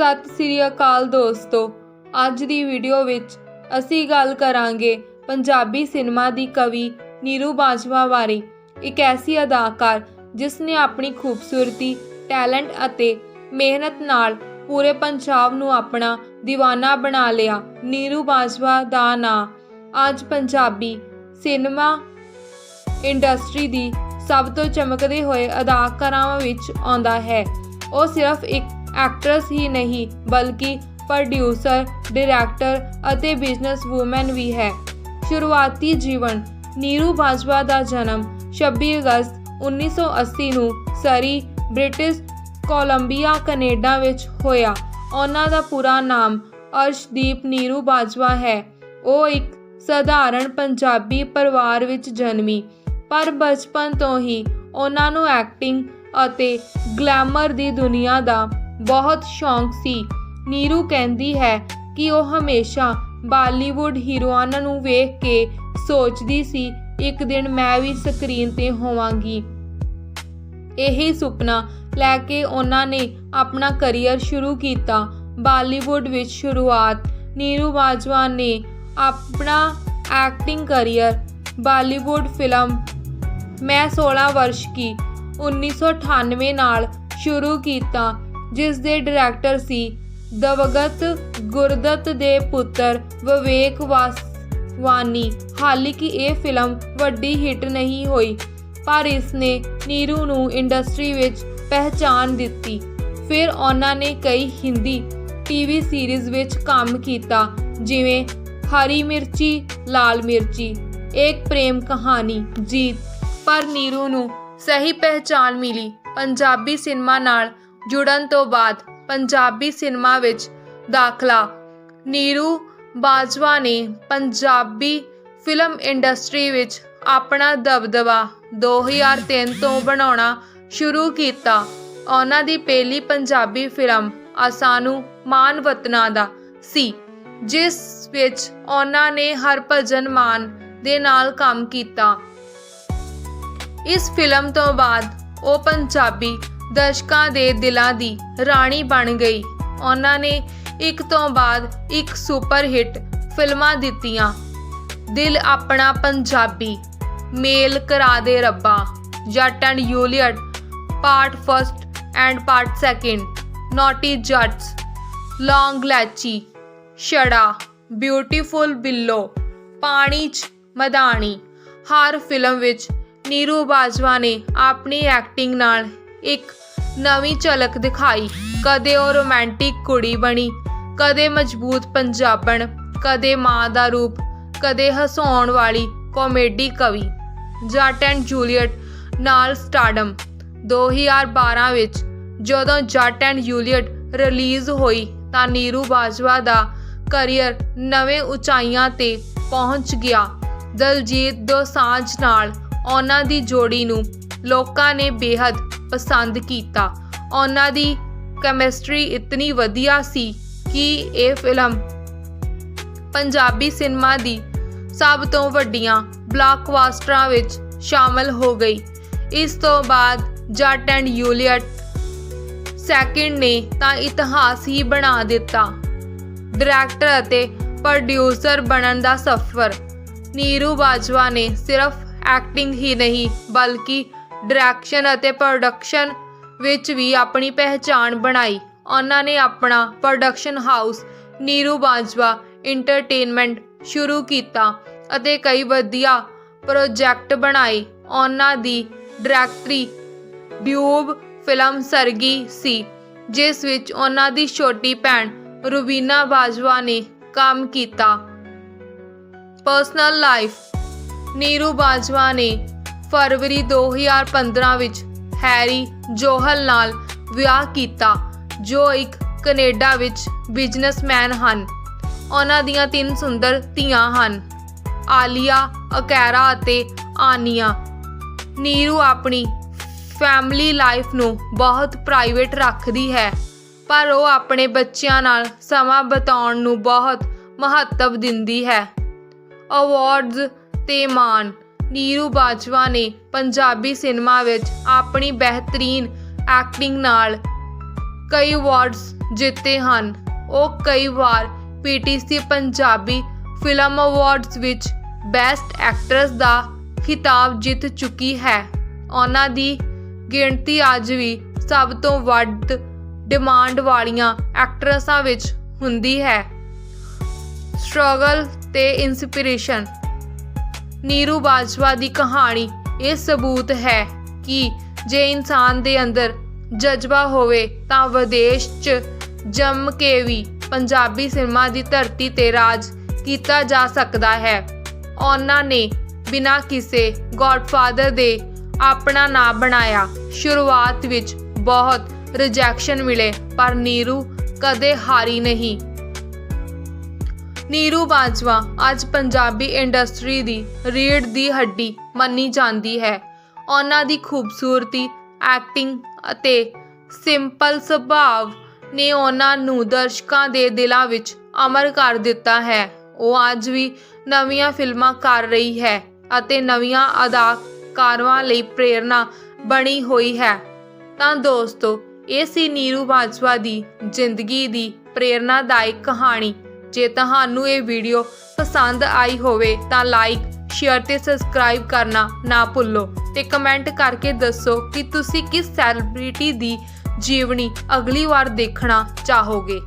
ਸਤਿ ਸ੍ਰੀ ਅਕਾਲ ਦੋਸਤੋ। ਅੱਜ ਦੀ ਵੀਡੀਓ ਵਿੱਚ ਅਸੀਂ ਗੱਲ ਕਰਾਂਗੇ ਪੰਜਾਬੀ ਸਿਨੇਮਾ ਦੀ ਕਵੀ ਨੀਰੂ ਬਾਜਵਾ ਬਾਰੇ। ਇੱਕ ਐਸੀ ਅਦਾਕਾਰ ਜਿਸ ਨੇ ਆਪਣੀ ਖੂਬਸੂਰਤੀ ਟੈਲੈਂਟ ਅਤੇ ਮਿਹਨਤ ਨਾਲ ਪੂਰੇ ਪੰਜਾਬ ਨੂੰ ਆਪਣਾ دیਵਾਨਾ ਬਣਾ ਲਿਆ ਨੀਰੂ ਬਾਜਵਾ ਦਾ ਨਾਂ। ਅੱਜ ਪੰਜਾਬੀ ਸਿਨੇਮਾ ਇੰਡਸਟਰੀ ਦੀ ਸਭ ਤੋਂ ਚਮਕਦੇ ਹੋਏ ਅਦਾਕਾਰਾਵਾਂ ਵਿੱਚ ਆਉਂਦਾ ਹੈ। ਉਹ ਸਿਰਫ ਇੱਕ ਐਕਟਰਸ ਹੀ ਨਹੀਂ, ਬਲਕਿ ਪ੍ਰੋਡਿਊਸਰ, ਡਾਇਰੈਕਟਰ ਅਤੇ ਬਿਜ਼ਨਸ ਵੂਮਨ ਵੀ ਹੈ। ਸ਼ੁਰੂਆਤੀ ਜੀਵਨ, ਨੀਰੂ ਬਾਜਵਾ ਦਾ ਜਨਮ 26 ਅਗਸਤ 1980 ਨੂੰ ਸਰੀ, ਬ੍ਰਿਟਿਸ਼ ਕੋਲੰਬੀਆ, ਕੈਨੇਡਾ ਵਿੱਚ ਹੋਇਆ। ਉਹਨਾਂ ਦਾ ਪੂਰਾ ਨਾਮ ਅਰਸ਼ਦੀਪ ਨੀਰੂ ਬਾਜਵਾ ਹੈ। ਉਹ ਇੱਕ ਸਧਾਰਨ ਪੰਜਾਬੀ ਪਰਿਵਾਰ ਵਿੱਚ ਜਨਮੀ, ਪਰ ਬਚਪਨ ਤੋਂ ਹੀ ਉਹਨਾਂ ਨੂੰ ਐਕਟਿੰਗ ਅਤੇ ਗਲੈਮਰ ਦੀ ਦੁਨੀਆ ਦਾ ਬਹੁਤ ਸ਼ੌਂਕ ਸੀ। ਨੀਰੂ ਕਹਿੰਦੀ ਹੈ ਕਿ ਉਹ ਹਮੇਸ਼ਾ ਬਾਲੀਵੁੱਡ ਹੀਰੋਇਨਾਂ ਨੂੰ ਵੇਖ ਕੇ ਸੋਚਦੀ ਸੀ, ਇੱਕ ਦਿਨ ਮੈਂ ਵੀ ਸਕਰੀਨ ਤੇ ਹੋਵਾਂਗੀ। ਇਹੀ ਸੁਪਨਾ ਲੈ ਕੇ ਉਹਨਾਂ ਨੇ ਆਪਣਾ ਕੈਰੀਅਰ ਸ਼ੁਰੂ ਕੀਤਾ, ਬਾਲੀਵੁੱਡ ਵਿੱਚ ਸ਼ੁਰੂਆਤ। ਨੀਰੂ ਬਾਜਵਾ ਨੇ ਆਪਣਾ ਐਕਟਿੰਗ ਕੈਰੀਅਰ, ਬਾਲੀਵੁੱਡ ਫਿਲਮ ਮੈਂ 16 ਵਰਸ਼ ਕੀ 1998 ਨਾਲ ਸ਼ੁਰੂ ਕੀਤਾ। ਜਿਸ ਦੇ ਡਾਇਰੈਕਟਰ ਸੀ ਦਵਗਤ ਗੁਰਦਤ ਦੇ ਪੁੱਤਰ ਵਿਵੇਕ ਵਾਸਵਾਨੀ ਹਾਲਾਂਕਿ ਇਹ ਫਿਲਮ ਵੱਡੀ ਹਿੱਟ ਨਹੀਂ ਹੋਈ, ਪਰ ਇਸ ਨੇ ਨੀਰੂ ਨੂੰ ਇੰਡਸਟਰੀ ਵਿੱਚ ਪਹਿਚਾਨ ਦਿੱਤੀ। ਫਿਰ ਉਹਨਾਂ ਨੇ ਕਈ ਹਿੰਦੀ ਟੀਵੀ ਸੀਰੀਜ਼ ਵਿੱਚ ਕੰਮ ਕੀਤਾ, ਜਿਵੇਂ ਹਰੀ ਮਿਰਚੀ, ਲਾਲ ਮਿਰਚੀ ਇੱਕ ਪ੍ਰੇਮ ਕਹਾਣੀ, ਜੀਤ। ਪਰ ਨੀਰੂ ਨੂੰ ਸਹੀ ਪਹਿਚਾਨ ਮਿਲੀ। ਪੰਜਾਬੀ ਸਿਨੇਮਾ ਨਾਲ ਜੁੜਨ ਤੋਂ ਬਾਅਦ ਪੰਜਾਬੀ ਸਿਨੇਮਾ ਵਿੱਚ ਦਾਖਲਾ। ਨੀਰੂ ਬਾਜਵਾ ਨੇ ਪੰਜਾਬੀ ਫਿਲਮ ਇੰਡਸਟਰੀ ਵਿੱਚ ਆਪਣਾ ਦਬਦਬਾ 2003 ਤੋਂ ਬਣਾਉਣਾ ਸ਼ੁਰੂ ਕੀਤਾ। ਉਹਨਾਂ ਦੀ ਪਹਿਲੀ ਪੰਜਾਬੀ ਫਿਲਮ ਆਸਾਨੂ ਮਾਨ ਵਤਨਾ ਦਾ ਸੀ, ਜਿਸ ਵਿੱਚ ਉਹਨਾਂ ਨੇ ਹਰਭਜਨ ਮਾਨ ਦੇ ਨਾਲ ਕੰਮ ਕੀਤਾ। ਇਸ ਫਿਲਮ ਤੋਂ ਬਾਅਦ ਉਹ ਪੰਜਾਬੀ ਦਰਸ਼ਕਾਂ ਦੇ ਦਿਲਾਂ ਦੀ ਰਾਣੀ ਬਣ ਗਈ। ਉਹਨਾਂ ਨੇ ਇੱਕ ਤੋਂ ਬਾਅਦ ਇੱਕ ਸੁਪਰ ਹਿੱਟ ਫਿਲਮਾਂ ਦਿੱਤੀਆਂ। ਦਿਲ ਆਪਣਾ ਪੰਜਾਬੀ, ਮੇਲ ਕਰਾ ਦੇ ਰੱਬਾ, Jatt and Juliet, part first and part second, naughty Jatts, Laung Laachi Chhada beautiful Billo, Paani Ch Madhaani Har film ਵਿੱਚ ਨੀਰੂ ਬਾਜਵਾ ਨੇ ਆਪਣੀ ਐਕਟਿੰਗ ਨਾਲ ਇੱਕ ਨਵੀਂ ਝਲਕ ਦਿਖਾਈ। ਕਦੇ ਉਹ ਰੋਮਾਂਟਿਕ ਕੁੜੀ ਬਣੀ, ਕਦੇ ਮਜ਼ਬੂਤ ਪੰਜਾਬਣ, ਕਦੇ ਮਾਂ ਦਾ ਰੂਪ, ਕਦੇ ਹਸਾਉਣ ਵਾਲੀ ਕਾਮੇਡੀ ਕਵੀ। ਜੱਟ ਐਂਡ ਜੂਲੀਅਟ ਨਾਲ ਸਟਾਰਡਮ। 2012 ਵਿੱਚ ਜਦੋਂ ਜੱਟ ਐਂਡ ਜੂਲੀਅਟ ਰਿਲੀਜ਼ ਹੋਈ ਤਾਂ ਨੀਰੂ ਬਾਜਵਾ ਦਾ ਕਰੀਅਰ ਨਵੇਂ ਉਚਾਈਆਂ ਤੇ ਪਹੁੰਚ ਗਿਆ। ਦਲਜੀਤ ਦੋਸਾਂਝ ਨਾਲ ਉਹਨਾਂ ਦੀ ਜੋੜੀ ਨੂੰ ਲੋਕਾਂ ਨੇ ਬੇहद ਪਸੰਦ ਕੀਤਾ। ਉਹਨਾਂ ਦੀ ਕੈਮਿਸਟਰੀ ਇਤਨੀ ਵਧੀਆ ਸੀ ਕਿ ਇਹ ਫਿਲਮ ਪੰਜਾਬੀ ਸਿਨੇਮਾ ਦੀ ਸਭ ਤੋਂ ਵੱਡੀਆਂ ਬਲਾਕਬਸਟਰਾਂ ਵਿੱਚ ਸ਼ਾਮਲ ਹੋ ਗਈ। ਇਸ ਤੋਂ ਬਾਅਦ ਜੱਟ ਐਂਡ ਜੂਲੀਅਟ ਸੈਕਿੰਡ ਨੇ ਤਾਂ ਇਤਿਹਾਸ ਹੀ ਬਣਾ ਦਿੱਤਾ। ਡਾਇਰੈਕਟਰ ਅਤੇ ਪ੍ਰੋਡਿਊਸਰ ਬਣਨ ਦਾ ਸਫ਼ਰ। ਨੀਰੂ ਬਾਜਵਾ ਨੇ ਸਿਰਫ ਐਕਟਿੰਗ ਹੀ ਨਹੀਂ, ਬਲਕਿ ਡਾਇਰੈਕਸ਼ਨ ਅਤੇ ਪ੍ਰੋਡਕਸ਼ਨ ਵਿੱਚ ਵੀ ਆਪਣੀ ਪਹਿਚਾਣ ਬਣਾਈ। ਉਹਨਾਂ ਨੇ ਆਪਣਾ production house Neeru Bajwa entertainment ਸ਼ੁਰੂ ਕੀਤਾ ਅਤੇ ਕਈ ਵਧੀਆ ਪ੍ਰੋਜੈਕਟ ਬਣਾਏ। ਉਹਨਾਂ ਦੀ ਡਾਇਰੈਕਟਰੀ ਡਿਊਬ ਫਿਲਮ ਸਰਗੀ ਸੀ, ਜਿਸ ਵਿੱਚ ਉਹਨਾਂ ਦੀ ਛੋਟੀ ਭੈਣ ਰੁਬੀਨਾ ਬਾਜਵਾ ਨੇ ਕੰਮ ਕੀਤਾ। ਪਰਸਨਲ ਲਾਈਫ ਨੀਰੂ ਬਾਜਵਾ ਨੇ ਫਰਵਰੀ 2015 ਵਿੱਚ ਹੈਰੀ ਜੋਹਲ ਨਾਲ ਵਿਆਹ ਕੀਤਾ, ਜੋ ਇੱਕ ਕੈਨੇਡਾ ਵਿੱਚ ਬਿਜ਼ਨਸਮੈਨ ਹਨ। ਉਹਨਾਂ ਦੀਆਂ ਤਿੰਨ ਸੁੰਦਰ ਧੀਆਂ ਹਨ, ਆਲੀਆ, ਅਕੈਰਾ ਅਤੇ ਆਨੀਆ। ਨੀਰੂ ਆਪਣੀ ਫੈਮਿਲੀ ਲਾਈਫ ਨੂੰ ਬਹੁਤ ਪ੍ਰਾਈਵੇਟ ਰੱਖਦੀ ਹੈ, ਪਰ ਉਹ ਆਪਣੇ ਬੱਚਿਆਂ ਨਾਲ ਸਮਾਂ ਬਿਤਾਉਣ ਨੂੰ ਬਹੁਤ ਮਹੱਤਵ ਦਿੰਦੀ ਹੈ। ਅਵਾਰਡਸ ਤੇ ਮਾਨ ਨੀਰੂ ਬਾਜਵਾ ਨੇ ਪੰਜਾਬੀ ਸਿਨੇਮਾ ਵਿੱਚ ਆਪਣੀ ਬਿਹਤਰੀਨ ਐਕਟਿੰਗ ਨਾਲ ਕਈ ਅਵਾਰਡਸ ਜਿੱਤੇ ਹਨ। ਉਹ ਕਈ ਵਾਰ ਪੀਟੀਸੀ ਪੰਜਾਬੀ ਫਿਲਮ ਅਵਾਰਡਸ ਵਿੱਚ ਬੈਸਟ ਐਕਟਰਸ ਦਾ ਖਿਤਾਬ ਜਿੱਤ ਚੁੱਕੀ ਹੈ। ਉਹਨਾਂ ਦੀ ਗਿਣਤੀ ਅੱਜ ਵੀ ਸਭ ਤੋਂ ਵੱਧ ਡਿਮਾਂਡ ਵਾਲੀਆਂ ਐਕਟਰਸਾਂ ਵਿੱਚ ਹੁੰਦੀ ਹੈ। ਸਟਰਗਲ ਤੇ ਇਨਸਪੀਰੇਸ਼ਨ ਨੀਰੂ ਬਾਜਵਾ ਦੀ ਕਹਾਣੀ। ਇਹ ਸਬੂਤ ਹੈ ਕਿ ਜੇ ਇਨਸਾਨ ਦੇ ਅੰਦਰ ਜਜ਼ਬਾ ਹੋਵੇ ਤਾਂ ਵਿਦੇਸ਼ 'ਚ ਜੰਮ ਕੇ ਵੀ ਪੰਜਾਬੀ ਸਿਨੇਮਾ ਦੀ ਧਰਤੀ ਤੇ ਰਾਜ ਕੀਤਾ ਜਾ ਸਕਦਾ ਹੈ। ਉਹਨਾਂ ਨੇ ਬਿਨਾਂ ਕਿਸੇ ਗੋਡਫਾਦਰ ਦੇ ਆਪਣਾ ਨਾਂ ਬਣਾਇਆ। ਸ਼ੁਰੂਆਤ ਵਿੱਚ ਬਹੁਤ ਰਿਜੈਕਸ਼ਨ ਮਿਲੇ, ਪਰ ਨੀਰੂ ਕਦੇ ਹਾਰੀ ਨਹੀਂ। ਨੀਰੂ ਬਾਜਵਾ ਅੱਜ ਪੰਜਾਬੀ ਇੰਡਸਟਰੀ ਦੀ ਰੀੜ ਦੀ ਹੱਡੀ ਮੰਨੀ ਜਾਂਦੀ ਹੈ। ਉਹਨਾਂ ਦੀ ਖੂਬਸੂਰਤੀ ਐਕਟਿੰਗ ਅਤੇ ਸਿੰਪਲ ਸੁਭਾਅ ਨੇ ਉਹਨਾਂ ਨੂੰ ਦਰਸ਼ਕਾਂ ਦੇ ਦਿਲਾਂ ਵਿੱਚ ਅਮਰ ਕਰ ਦਿੱਤਾ ਹੈ। ਉਹ ਅੱਜ ਵੀ ਨਵੀਆਂ ਫਿਲਮਾਂ ਕਰ ਰਹੀ ਹੈ ਅਤੇ ਨਵੀਆਂ ਅਦਾਕਾਰਾਂ ਲਈ ਪ੍ਰੇਰਨਾ ਬਣੀ ਹੋਈ ਹੈ। ਤਾਂ ਦੋਸਤੋ, ਇਹ ਸੀ ਨੀਰੂ ਬਾਜਵਾ ਦੀ ਜ਼ਿੰਦਗੀ ਦੀ ਪ੍ਰੇਰਨਾਦਾਇਕ ਕਹਾਣੀ। ਜੇ ਤੁਹਾਨੂੰ ਇਹ ਵੀਡੀਓ ਪਸੰਦ ਆਈ ਹੋਵੇ ਤਾਂ ਲਾਈਕ ਸ਼ੇਅਰ ਤੇ ਸਬਸਕ੍ਰਾਈਬ ਕਰਨਾ ਨਾ ਭੁੱਲੋ ਤੇ ਕਮੈਂਟ ਕਰਕੇ ਦੱਸੋ ਕਿ ਤੁਸੀਂ ਕਿਸ ਸੈਲੀਬ੍ਰਿਟੀ ਦੀ ਜੀਵਨੀ ਅਗਲੀ ਵਾਰ ਦੇਖਣਾ ਚਾਹੋਗੇ।